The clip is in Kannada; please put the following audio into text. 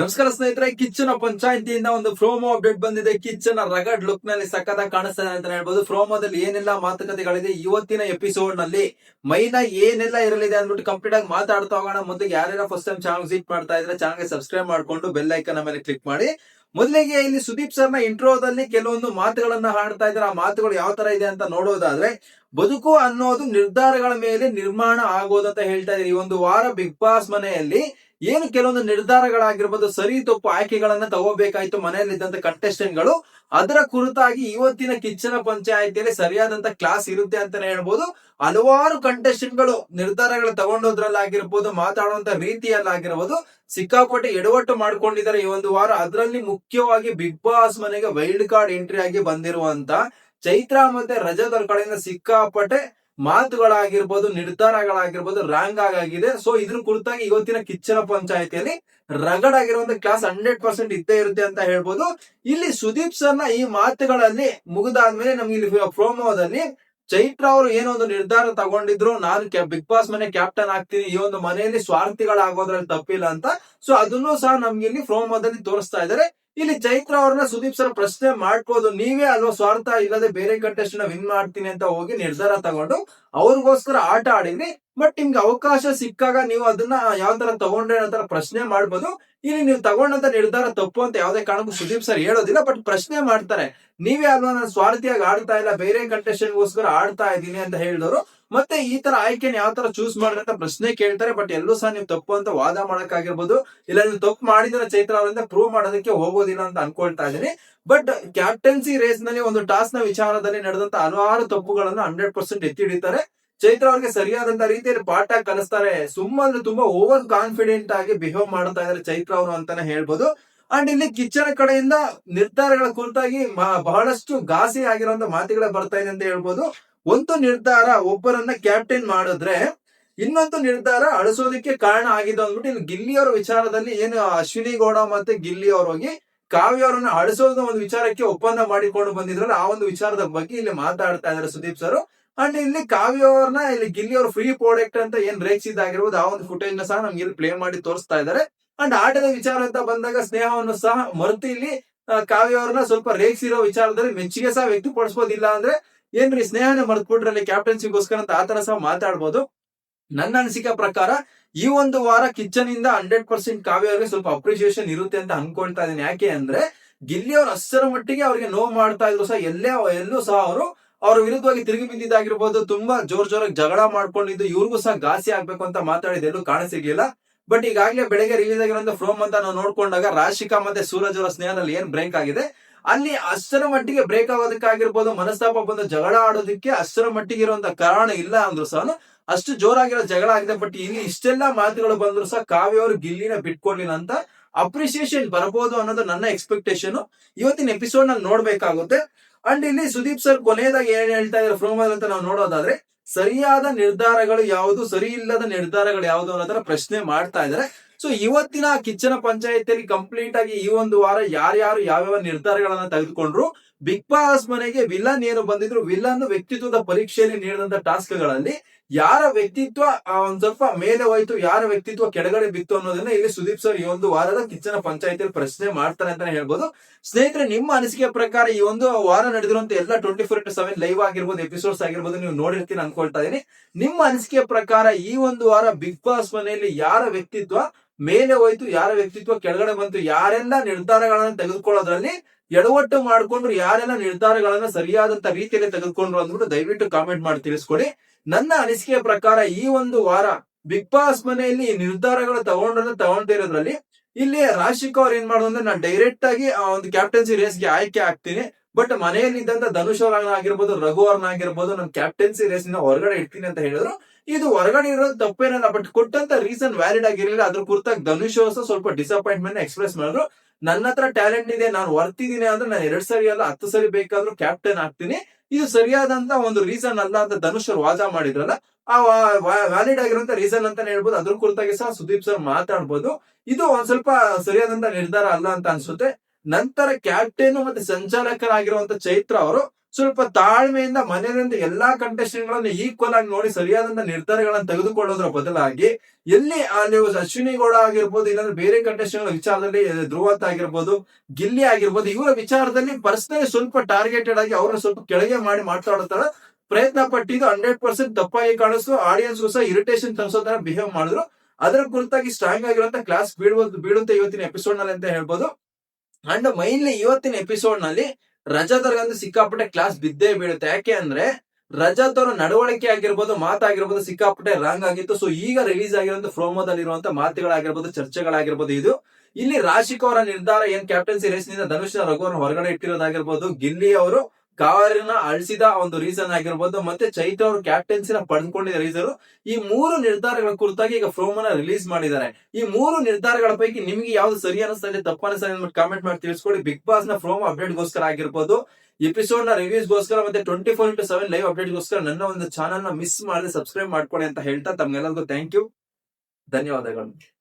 ನಮಸ್ಕಾರ ಸ್ನೇಹಿತರೆ, ಕಿಚ್ಚನ ಪಂಚಾಯತಿಯಿಂದ ಒಂದು ಫ್ರೋಮೋ ಅಪ್ಡೇಟ್ ಬಂದಿದೆ. ಕಿಚ್ಚನ ರಗಡ್ ಲುಕ್ನಲ್ಲಿ ಸಖತ್ತಾಗಿ ಕಾಣಿಸ್ತಾನೆ ಅಂತ ಹೇಳ್ಬೋದು. ಫ್ರೋಮೋದಲ್ಲಿ ಏನೆಲ್ಲ ಮಾತುಕತೆಗಳಿದೆ ಇವತ್ತಿನ ಎಪಿಸೋಡ್ನಲ್ಲಿ? ಮೈನ ಏನೆಲ್ಲ ಇರಲಿದೆ ಅಂದ್ಬಿಟ್ಟು ಕಂಪ್ಲೀಟ್ ಆಗಿ ಮಾತಾಡ್ತಾ ಹೋಗೋಣ. ಮುಂದೆ ಯಾರ್ಯಾರ ಫಸ್ಟ್ ಟೈಮ್ ಚಾನಲ್ ವಿಸಿಟ್ ಮಾಡ್ತಾ ಇದ್ರೆ ಚಾನಲ್ಗೆ ಸಬ್ಸ್ಕ್ರೈಬ್ ಮಾಡ್ಕೊಂಡು ಬೆಲ್ ಐಕನ್ ಮೇಲೆ ಕ್ಲಿಕ್ ಮಾಡಿ. ಮೊದಲಿಗೆ ಇಲ್ಲಿ ಸುದೀಪ್ ಸರ್ನ ಇಂಟ್ರೋದಲ್ಲಿ ಕೆಲವೊಂದು ಮಾತುಗಳನ್ನ ಹಾಡ್ತಾ ಇದ್ದಾರೆ. ಆ ಮಾತುಗಳು ಯಾವ ತರ ಇದೆ ಅಂತ ನೋಡೋದಾದ್ರೆ ಬದುಕು ಅನ್ನೋದು ನಿರ್ಧಾರಗಳ ಮೇಲೆ ನಿರ್ಮಾಣ ಆಗೋದು ಅಂತ ಹೇಳ್ತಾ ಇದ್ದೀನಿ. ಈ ಒಂದು ವಾರ ಬಿಗ್ ಬಾಸ್ ಮನೆಯಲ್ಲಿ ಏನು ಕೆಲವೊಂದು ನಿರ್ಧಾರಗಳಾಗಿರ್ಬೋದು, ಸರಿ ತಪ್ಪು ಆಯ್ಕೆಗಳನ್ನ ತಗೋಬೇಕಾಯ್ತು ಮನೆಯಲ್ಲಿದ್ದಂತ ಕಂಟೆಸ್ಟೆಂಟ್ಗಳು ಗಳು ಅದರ ಕುರಿತಾಗಿ ಇವತ್ತಿನ ಕಿಚ್ಚನ ಪಂಚಾಯತಿಯಲ್ಲಿ ಸರಿಯಾದಂತ ಕ್ಲಾಸ್ ಇರುತ್ತೆ ಅಂತಾನೆ ಹೇಳ್ಬೋದು. ಹಲವಾರು ಕಂಟೆಸ್ಟೆಂಟ್ಗಳು ಗಳು ನಿರ್ಧಾರಗಳು ತಗೊಂಡೋದ್ರಲ್ಲಾಗಿರ್ಬೋದು, ಮಾತಾಡುವಂತ ರೀತಿಯಲ್ಲಾಗಿರ್ಬೋದು, ಸಿಕ್ಕಾಪಟ್ಟೆ ಎಡವಟ್ಟು ಮಾಡ್ಕೊಂಡಿದ್ದಾರೆ ಈ ಒಂದು ವಾರ. ಅದರಲ್ಲಿ ಮುಖ್ಯವಾಗಿ ಬಿಗ್ ಬಾಸ್ ಮನೆಗೆ ವೈಲ್ಡ್ ಕಾರ್ಡ್ ಎಂಟ್ರಿ ಆಗಿ ಬಂದಿರುವಂತ ಚೈತ್ರ ಮತ್ತೆ ರಜತ್ ಅವ್ರ ಕಡೆಯಿಂದ ಸಿಕ್ಕಾಪಟ್ಟೆ ಮಾತುಗಳಾಗಿರ್ಬೋದು, ನಿರ್ಧಾರಗಳಾಗಿರ್ಬೋದು ರಾಂಗ್ ಆಗಿದೆ ಸೊ ಇದ್ರ ಕುರಿತಾಗಿ ಇವತ್ತಿನ ಕಿಚ್ಚನ ಪಂಚಾಯತಿಯಲ್ಲಿ ರಗಡ್ ಆಗಿರುವಂತ ಕ್ಲಾಸ್ ಹಂಡ್ರೆಡ್ ಪರ್ಸೆಂಟ್ ಇದ್ದೇ ಇರುತ್ತೆ ಅಂತ ಹೇಳ್ಬೋದು. ಇಲ್ಲಿ ಸುದೀಪ್ ಸರ್ನ ಈ ಮಾತುಗಳಲ್ಲಿ ಮುಗಿದಾದ್ಮೇಲೆ ನಮ್ಗೆ ಇಲ್ಲಿ ಪ್ರೋಮೋದಲ್ಲಿ ಚೈತ್ರ ಅವರು ಏನೋ ಒಂದು ನಿರ್ಧಾರ ತಗೊಂಡಿದ್ರು. ನಾನು ಬಿಗ್ ಬಾಸ್ ಮನೆ ಕ್ಯಾಪ್ಟನ್ ಆಗ್ತೀನಿ. ಈ ಒಂದು ಮನೆಯಲ್ಲಿ ಸ್ವಾರ್ಥಿಗಳಾಗೋದ್ರಲ್ಲಿ ತಪ್ಪಿಲ್ಲ ಅಂತ. ಸೊ ಅದನ್ನು ಸಹ ನಮ್ಗೆ ಇಲ್ಲಿ ಪ್ರೋಮೋದಲ್ಲಿ ತೋರಿಸ್ತಾ ಇದ್ದಾರೆ. ಇಲ್ಲಿ ಚೈತ್ರ ಅವ್ರನ್ನ ಸುದೀಪ್ ಸರ್ ಪ್ರಶ್ನೆ ಮಾಡ್ಬೋದು. ನೀವೇ ಅಲ್ವಾ ಸ್ವಾರ್ಥ ಇಲ್ಲದೆ ಬೇರೆ ಕಂಟೆಸ್ಟ್ ವಿನ್ ಮಾಡ್ತೀನಿ ಅಂತ ಹೋಗಿ ನಿರ್ಧಾರ ತಗೊಂಡು ಅವ್ರಿಗೋಸ್ಕರ ಆಟ ಆಡಿದ್ರಿ. ಬಟ್ ನಿಮ್ಗೆ ಅವಕಾಶ ಸಿಕ್ಕಾಗ ನೀವು ಅದನ್ನ ಯಾವ ತರ ತಗೊಂಡ್ರೆ ಅನ್ನೋ ತರ ಪ್ರಶ್ನೆ ಮಾಡ್ಬೋದು. ಇಲ್ಲಿ ನೀವು ತಗೊಂಡಂತ ನಿರ್ಧಾರ ತಪ್ಪು ಅಂತ ಯಾವ್ದೇ ಕಾರಣಕ್ಕೂ ಸುದೀಪ್ ಸರ್ ಹೇಳೋದಿಲ್ಲ. ಬಟ್ ಪ್ರಶ್ನೆ ಮಾಡ್ತಾರೆ. ನೀವೇ ಅಲ್ವಾ ನಾನು ಸ್ವಾರ್ಥಿಯಾಗಿ ಆಡ್ತಾ ಇಲ್ಲ, ಬೇರೆ ಕಂಟೆಸ್ಟ್ ಗೋಸ್ಕರ ಆಡ್ತಾ ಇದ್ದೀನಿ ಅಂತ ಹೇಳಿದವರು. ಮತ್ತೆ ಈ ತರ ಆಯ್ಕೆನ ಯಾವ ತರ ಚೂಸ್ ಮಾಡಿದ್ರೆ ಅಂತ ಪ್ರಶ್ನೆ ಕೇಳ್ತಾರೆ ಬಟ್ ಎಲ್ಲೂ ಸಹ ನೀವು ತಪ್ಪು ಅಂತ ವಾದ ಮಾಡಕ್ಕಾಗಿರ್ಬೋದು. ಇಲ್ಲ, ನೀವು ತಪ್ಪು ಮಾಡಿದ್ರೆ ಚೈತ್ರ ಅವರಿಂದ ಪ್ರೂವ್ ಮಾಡೋದಕ್ಕೆ ಹೋಗೋದಿಲ್ಲ ಅಂತ ಅನ್ಕೊಳ್ತಾ ಇದ್ದೀನಿ. ಬಟ್ ಕ್ಯಾಪ್ಟನ್ಸಿ ರೇಸ್ನಲ್ಲಿ ಒಂದು ಟಾಸ್ನ ವಿಚಾರದಲ್ಲಿ ನಡೆದಂತ ಹಲವಾರು ತಪ್ಪುಗಳನ್ನ ಹಂಡ್ರೆಡ್ ಪರ್ಸೆಂಟ್ ಎತ್ತಿ ಹಿಡಿತಾರೆ. ಚೈತ್ರ ಅವ್ರಿಗೆ ಸರಿಯಾದಂತ ರೀತಿಯಲ್ಲಿ ಪಾಠ ಕಲಿಸ್ತಾರೆ. ಸುಮ್ಮನೆ ತುಂಬಾ ಓವರ್ ಕಾನ್ಫಿಡೆಂಟ್ ಆಗಿ ಬಿಹೇವ್ ಮಾಡ್ತಾ ಇದಾರೆ ಚೈತ್ರ ಅವರು ಅಂತಾನೆ ಹೇಳ್ಬೋದು. ಅಂಡ್ ಇಲ್ಲಿ ಕಿಚ್ಚನ ಕಡೆಯಿಂದ ನಿರ್ಧಾರಗಳ ಕುರಿತಾಗಿ ಬಹಳಷ್ಟು ಘಾಸಿ ಆಗಿರುವಂತ ಮಾತುಗಳೇ ಬರ್ತಾ ಇದೆ ಅಂತ ಹೇಳ್ಬೋದು. ಒಂದು ನಿರ್ಧಾರ ಒಬ್ಬರನ್ನ ಕ್ಯಾಪ್ಟನ್ ಮಾಡಿದ್ರೆ ಇನ್ನೊಂದು ನಿರ್ಧಾರ ಅಳಿಸೋದಕ್ಕೆ ಕಾರಣ ಆಗಿದೆ ಅಂದ್ಬಿಟ್ಟು ಇನ್ನು ಗಿಲ್ಲಿ ಅವರ ವಿಚಾರದಲ್ಲಿ ಏನು ಅಶ್ವಿನಿ ಗೌಡ ಮತ್ತೆ ಗಿಲ್ಲಿ ಅವ್ರು ಹೋಗಿ ಕಾವ್ಯ ಅವರನ್ನ ಅಳಿಸೋದ ಒಂದು ವಿಚಾರಕ್ಕೆ ಒಪ್ಪಂದ ಮಾಡಿಕೊಂಡು ಬಂದಿದ್ರಲ್ಲ, ಆ ಒಂದು ವಿಚಾರದ ಬಗ್ಗೆ ಇಲ್ಲಿ ಮಾತಾಡ್ತಾ ಇದ್ದಾರೆ ಸುದೀಪ್ ಸರ್. ಅಂಡ್ ಇಲ್ಲಿ ಕಾವ್ಯ ಅವ್ರನ್ನ ಇಲ್ಲಿ ಗಿಲ್ಲಿ ಅವ್ರ ಫ್ರೀ ಪ್ರಾಡಕ್ಟ್ ಅಂತ ಏನ್ ರೇಖಿಸಿದಾಗಿರ್ಬೋದು ಆ ಒಂದು ಫುಟೇಜ್ನ ಸಹ ನಮ್ಗೆ ಇಲ್ಲಿ ಪ್ಲೇ ಮಾಡಿ ತೋರಿಸ್ತಾ ಇದ್ದಾರೆ. ಅಂಡ್ ಆಟದ ವಿಚಾರ ಅಂತ ಬಂದಾಗ ಸ್ನೇಹವನ್ನು ಸಹ ಮರೆತು ಇಲ್ಲಿ ಕಾವ್ಯ ಅವ್ರನ್ನ ಸ್ವಲ್ಪ ರೇಗಿಸಿರೋ ವಿಚಾರದಲ್ಲಿ ಮೆಚ್ಚುಗೆ ಸಹ ವ್ಯಕ್ತಪಡಿಸಬಹುದಿಲ್ಲ ಅಂದ್ರೆ ಏನ್ರಿ ಸ್ನೇಹನ ಮರ್ತ್ಬಿಟ್ರಲ್ಲಿ ಕ್ಯಾಪ್ಟನ್ಸಿಗೋಸ್ಕರ ಅಂತ ಆತರ ಸಹ ಮಾತಾಡ್ಬೋದು. ನನ್ನ ಅನಿಸಿಕೆ ಪ್ರಕಾರ ಈ ಒಂದು ವಾರ ಕಿಚನ್ ಇಂದ ಹಂಡ್ರೆಡ್ ಪರ್ಸೆಂಟ್ ಕಾವ್ಯ ಅವ್ರಿಗೆ ಸ್ವಲ್ಪ ಅಪ್ರಿಸಿಯೇಷನ್ ಇರುತ್ತೆ ಅಂತ ಅನ್ಕೊಳ್ತಾ ಇದ್ದೀನಿ. ಯಾಕೆ ಅಂದ್ರೆ ಗಿಲ್ಲಿ ಅವ್ರ ಅಷ್ಟರ ಮಟ್ಟಿಗೆ ಅವ್ರಿಗೆ ನೋವು ಮಾಡ್ತಾ ಇದ್ರು ಸಹ ಎಲ್ಲೇ ಎಲ್ಲೂ ಸಹ ಅವರು ಅವ್ರ ವಿರುದ್ಧವಾಗಿ ತಿರುಗಿ ಬಿದ್ದಿದ್ದಾಗಿರ್ಬೋದು, ತುಂಬಾ ಜೋರ್ ಜೋರಾಗಿ ಜಗಳ ಮಾಡ್ಕೊಂಡಿದ್ದು, ಇವ್ರಿಗೂ ಸಹ ಘಾಸಿ ಆಗ್ಬೇಕು ಅಂತ ಮಾತಾಡಿದ ಎಲ್ಲೂ ಕಾಣಸಿಗ್ಲಿಲ್ಲ. ಬಟ್ ಈಗಾಗಲೇ ಬೆಳಗ್ಗೆ ರಿಲೀಸ್ ಆಗಿರೋ ಫ್ರೋಮ್ ಅಂತ ನಾವು ನೋಡ್ಕೊಂಡಾಗ ರಾಶಿಕಾ ಮತ್ತೆ ಸೂರಜ್ ಅವರ ಸ್ನೇಹದಲ್ಲಿ ಏನ್ ಬ್ರೇಕ್ ಆಗಿದೆ? ಅಲ್ಲಿ ಅಷ್ಟರ ಮಟ್ಟಿಗೆ ಬ್ರೇಕ್ ಆಗೋದಕ್ಕಾಗಿರ್ಬೋದು, ಮನಸ್ತಾಪ ಬಂದು ಜಗಳ ಆಡೋದಕ್ಕೆ ಅಷ್ಟರ ಮಟ್ಟಿಗೆ ಇರುವಂತ ಕಾರಣ ಇಲ್ಲ ಅಂದ್ರು ಸಹ, ಅಷ್ಟು ಜೋರಾಗಿರೋ ಜಗಳ ಆಗಿದೆ ಬಟ್ ಇಲ್ಲಿ ಇಷ್ಟೆಲ್ಲ ಮಾತುಗಳು ಬಂದ್ರು ಸಹ ಕಾವ್ಯ ಅವರು ಗಿಲ್ಲಿನ ಬಿಟ್ಕೊಡ್ಲಿಲ್ಲ ಅಂತ ಅಪ್ರಿಸಿಯೇಷನ್ ಬರಬಹುದು ಅನ್ನೋದು ನನ್ನ ಎಕ್ಸ್ಪೆಕ್ಟೇಷನ್ ಇವತ್ತಿನ ಎಪಿಸೋಡ್ನಲ್ಲಿ ನೋಡ್ಬೇಕಾಗುತ್ತೆ. ಅಂಡ್ ಇಲ್ಲಿ ಸುದೀಪ್ ಸರ್ ಕೊನೆಯದಾಗಿ ಏನ್ ಹೇಳ್ತಾ ಇದ್ದಾರೆ ಫ್ರೋಮ್ ಅಂತ ನಾವು ನೋಡೋದಾದ್ರೆ, ಸರಿಯಾದ ನಿರ್ಧಾರಗಳು ಯಾವುದು, ಸರಿ ಇಲ್ಲದ ನಿರ್ಧಾರಗಳು ಯಾವುದು ಅನ್ನೋದರ ಪ್ರಶ್ನೆ ಮಾಡ್ತಾ ಇದ್ದಾರೆ. ಸೊ ಇವತ್ತಿನ ಕಿಚ್ಚನ ಪಂಚಾಯತಿಯಲ್ಲಿ ಕಂಪ್ಲೀಟ್ ಆಗಿ ಈ ಒಂದು ವಾರ ಯಾರ್ಯಾರು ಯಾವ್ಯಾವ ನಿರ್ಧಾರಗಳನ್ನ ತೆಗೆದುಕೊಂಡ್ರು ಬಿಗ್ ಬಾಸ್ ಮನೆಗೆ ವಿಲನ್ ಏನು ಬಂದಿದ್ರು ವಿಲನ್ ವ್ಯಕ್ತಿತ್ವದ ಪರೀಕ್ಷೆಯಲ್ಲಿ ನೀಡಿದಂತ ಟಾಸ್ಕ್ಗಳಲ್ಲಿ ಯಾರ ವ್ಯಕ್ತಿತ್ವ ಒಂದ್ ಸ್ವಲ್ಪ ಮೇಲೆ ಹೋಯ್ತು, ಯಾರ ವ್ಯಕ್ತಿತ್ವ ಕೆಳಗಡೆ ಬಿತ್ತು ಅನ್ನೋದನ್ನ ಇಲ್ಲಿ ಸುದೀಪ್ ಸರ್ ಈ ಒಂದು ವಾರದ ಕಿಚ್ಚನ ಪಂಚಾಯತಿಯಲ್ಲಿ ಪ್ರಶ್ನೆ ಮಾಡ್ತಾರೆ ಅಂತಾನೆ ಹೇಳ್ಬೋದು. ಸ್ನೇಹಿತರೆ, ನಿಮ್ಮ ಅನಿಸಿಕೆ ಪ್ರಕಾರ ಈ ಒಂದು ವಾರ ನಡೆದಿರುವಂತ ಎಲ್ಲ twenty four into seven live ಆಗಿರ್ಬೋದು ಎಪಿಸೋಡ್ಸ್ ಆಗಿರ್ಬೋದು ನೀವು ನೋಡಿರ್ತೀನಿ ಅನ್ಕೊಳ್ತಾ ಇದೀನಿ. ನಿಮ್ಮ ಅನಿಸಿಕೆ ಪ್ರಕಾರ ಈ ಒಂದು ವಾರ ಬಿಗ್ ಬಾಸ್ ಮನೆಯಲ್ಲಿ ಯಾರ ವ್ಯಕ್ತಿತ್ವ ಮೇಲೆ ಹೋಯ್ತು, ಯಾರ ವ್ಯಕ್ತಿತ್ವ ಕೆಳಗಡೆ ಬಂತು, ಯಾರೆಲ್ಲ ನಿರ್ಧಾರಗಳನ್ನ ತೆಗೆದುಕೊಳ್ಳೋದ್ರಲ್ಲಿ ಎಡವಟ್ಟು ಮಾಡ್ಕೊಂಡ್ರು ಯಾರೆಲ್ಲ ನಿರ್ಧಾರಗಳನ್ನ ಸರಿಯಾದಂತ ರೀತಿಯಲ್ಲಿ ತೆಗೆದುಕೊಂಡ್ರು ಅಂದ್ಬಿಟ್ಟು ದಯವಿಟ್ಟು ಕಾಮೆಂಟ್ ಮಾಡಿ ತಿಳಿಸ್ಕೊಡಿ. ನನ್ನ ಅನಿಸಿಕೆಯ ಪ್ರಕಾರ ಈ ಒಂದು ವಾರ ಬಿಗ್ ಬಾಸ್ ಮನೆಯಲ್ಲಿ ನಿರ್ಧಾರಗಳು ತಗೊಂಡ್ರೆ ತಗೊಂಡಿರೋದ್ರಲ್ಲಿ ಇಲ್ಲಿ ರಾಶಿಕ್ ಅವ್ರು ಏನ್ ಮಾಡೋದು ಅಂದ್ರೆ ನಾನು ಡೈರೆಕ್ಟ್ ಆಗಿ ಆ ಒಂದು ಕ್ಯಾಪ್ಟನ್ಸಿ ರೇಸ್ಗೆ ಆಯ್ಕೆ ಆಗ್ತೀನಿ. ಬಟ್ ಮನೆಯಲ್ಲಿ ಇದ್ದಂತ ಧನುಷ್ ಅವ್ರನ್ನ ಆಗಿರ್ಬೋದು, ರಘು ಅವ್ರನ್ನ ಆಗಿರ್ಬೋದು ನಾನು ಕ್ಯಾಪ್ಟನ್ಸಿ ರೇಸ್ನ ಹೊರಗಡೆ ಇಡ್ತೀನಿ ಅಂತ ಹೇಳಿದ್ರು. ಇದು ಹೊರಗಡೆ ಇರೋದು ತಪ್ಪೇನಲ್ಲ ಬಟ್ ಕೊಟ್ಟಂತ ರೀಸನ್ ವ್ಯಾಲಿಡ್ ಆಗಿರಲಿಲ್ಲ. ಅದ್ರ ಕುರಿತಾಗಿ ಧನುಷ್ ಅವರು ಸ್ವಲ್ಪ ಡಿಸಪಾಯಿಂಟ್ಮೆಂಟ್ ಎಕ್ಸ್ಪ್ರೆಸ್ ಮಾಡಿದ್ರು. ನನ್ನ ಹತ್ರ ಟ್ಯಾಲೆಂಟ್ ಇದೆ, ನಾನು ವರ್ತಿದ್ದೀನಿ ಅಂದ್ರೆ ನಾನು ಎರಡ್ ಸರಿ ಅಲ್ಲ, ಹತ್ತು ಸರಿ ಬೇಕಾದ್ರೂ ಕ್ಯಾಪ್ಟನ್ ಆಗ್ತೀನಿ. ಇದು ಸರಿಯಾದಂತ ಒಂದು ರೀಸನ್ ಅಲ್ಲ ಅಂತ ಧನುಷ್ ವಾದ ಮಾಡಿದ್ರಲ್ಲ, ಆ ವ್ಯಾಲಿಡ್ ಆಗಿರುವಂತ ರೀಸನ್ ಅಂತಾನೆ ಹೇಳ್ಬೋದು. ಅದ್ರ ಕುರಿತಾಗಿ ಸಹ ಸುದೀಪ್ ಸರ್ ಮಾತಾಡ್ಬೋದು. ಇದು ಒಂದ್ ಸ್ವಲ್ಪ ಸರಿಯಾದಂತ ನಿರ್ಧಾರ ಅಲ್ಲ ಅಂತ ಅನ್ಸುತ್ತೆ. ನಂತರ ಕ್ಯಾಪ್ಟನ್ ಮತ್ತೆ ಸಂಚಾಲಕರಾಗಿರುವಂತ ಚೈತ್ರ ಅವರು ಸ್ವಲ್ಪ ತಾಳ್ಮೆಯಿಂದ ಮನೆಯಿಂದ ಎಲ್ಲಾ ಕಂಟೆಸ್ಟೆಂಟ್ಗಳನ್ನು ಈಕ್ವಲ್ ಆಗಿ ನೋಡಿ, ಸರಿಯಾದಂತ ನಿರ್ಧಾರಗಳನ್ನ ತೆಗೆದುಕೊಳ್ಳೋದ್ರ ಬದಲಾಗಿ ಎಲ್ಲಿ ನೀವು ಅಶ್ವಿನಿ ಗೌಡ ಆಗಿರ್ಬೋದು, ಇಲ್ಲಾಂದ್ರೆ ಬೇರೆ ಕಂಟೆಸ್ಟೆಂಟ್ಗಳ ವಿಚಾರದಲ್ಲಿ ಧ್ರುವತ್ ಆಗಿರ್ಬೋದು, ಗಿಲ್ಲಿ ಆಗಿರ್ಬೋದು, ಇವರ ವಿಚಾರದಲ್ಲಿ ಪರ್ಸನಲಿ ಸ್ವಲ್ಪ ಟಾರ್ಗೆಟೆಡ್ ಆಗಿ ಅವ್ರನ್ನ ಸ್ವಲ್ಪ ಕೆಳಗೆ ಮಾಡಿ ಮಾತಾಡ್ತಾರೆ ಪ್ರಯತ್ನ ಪಟ್ಟಿದ್ದು ಹಂಡ್ರೆಡ್ ಪರ್ಸೆಂಟ್ ತಪ್ಪಾಗಿ ಕಾಣಿಸ್ತು. ಆಡಿಯನ್ಸ್ ಸಹ ಇರಿಟೇಷನ್ ತರಿಸೋ ತರ ಬಿಹೇವ್ ಮಾಡಿದ್ರು. ಅದರ ಕುರಿತಾಗಿ ಸ್ಟ್ರಾಂಗ್ ಆಗಿರುವಂತ ಕ್ಲಾಸ್ ಬೀಳುವ ಬೀಳುತ್ತೆ ಇವತ್ತಿನ ಎಪಿಸೋಡ್ನಲ್ಲಿ ಅಂತ ಹೇಳ್ಬೋದು. ಅಂಡ್ ಮೈನ್ಲಿ ಇವತ್ತಿನ ಎಪಿಸೋಡ್ನಲ್ಲಿ ಅಂದ್ರೆ ಸಿಕ್ಕಾಪಟ್ಟೆ ಕ್ಲಾಸ್ ಬಿದ್ದೇ ಬೀಳುತ್ತೆ. ಯಾಕೆ ಅಂದ್ರೆ ರಜಾದವ್ರ ನಡವಳಿಕೆ ಆಗಿರ್ಬೋದು ಮಾತಾಗಿರ್ಬೋದು ಸಿಕ್ಕಾಪಟ್ಟೆ ರಾಂಗ್ ಆಗಿತ್ತು. ಸೊ ಈಗ ರಿಲೀಸ್ ಆಗಿರುವಂತ ಪ್ರೋಮೋದಲ್ಲಿ ಇರುವಂತ ಮಾತುಗಳಾಗಿರ್ಬೋದು, ಚರ್ಚೆಗಳಾಗಿರ್ಬೋದು ಇದು. ಇಲ್ಲಿ ರಾಶಿಕ್ ಅವರ ನಿರ್ಧಾರ ಏನ್ ಕ್ಯಾಪ್ಟನ್ಸಿ ರೇಸ್ನಿಂದ ಧನುಷ್ ರಘುವರ್ ಹೊರಗಡೆ ಇಟ್ಟಿರೋದಾಗಿರ್ಬೋದು, ಗಿಲ್ಲಿ ಅವರು ಕಾರಿನ ಅಳಿಸಿದ ಒಂದು ರೀಸನ್ ಆಗಿರ್ಬೋದು, ಮತ್ತೆ ಚೈತ್ರ ಅವರು ಕ್ಯಾಪ್ಟನ್ಸಿನ ಪಡೆದುಕೊಂಡಿದ್ದ ರೀಸನ್ ಈ ಮೂರು ನಿರ್ಧಾರಗಳ ಕುರಿತಾಗಿ ಈಗ ಫ್ರೋಮ್ ಅನ್ನ ರಿಲೀಸ್ ಮಾಡಿದ್ದಾರೆ. ಈ ಮೂರು ನಿರ್ಧಾರಗಳ ಪೈಕಿ ನಿಮ್ಗೆ ಯಾವ್ದು ಸರಿ ಅನಿಸ್ತದೆ ತಪ್ಪು ಇದೆ ಕಾಮೆಂಟ್ ಮಾಡಿ ತಿಳಿಸ್ಕೊಡಿ. ಬಿಗ್ ಬಾಸ್ನ ಫ್ರೋಮ್ ಅಪ್ಡೇಟ್ ಗೋಸ್ಕರ ಆಗಿರ್ಬೋದು ಎಪಿಸೋಡ್ನ ರಿವ್ಯೂಸ್ ಗೋಸ್ಕರ ಮತ್ತೆ twenty four into seven live update ಗೋಸ್ಕರ ನನ್ನ ಒಂದು ಚಾನಲ್ನ ಮಿಸ್ ಮಾಡದೆ ಸಬ್ಸ್ಕ್ರೈಬ್ ಮಾಡ್ಕೊಳ್ಳಿ ಅಂತ ಹೇಳ್ತಾ ತಮ್ಗೆಲ್ಲರಿಗೂ ಥ್ಯಾಂಕ್ ಯು ಧನ್ಯವಾದಗಳು.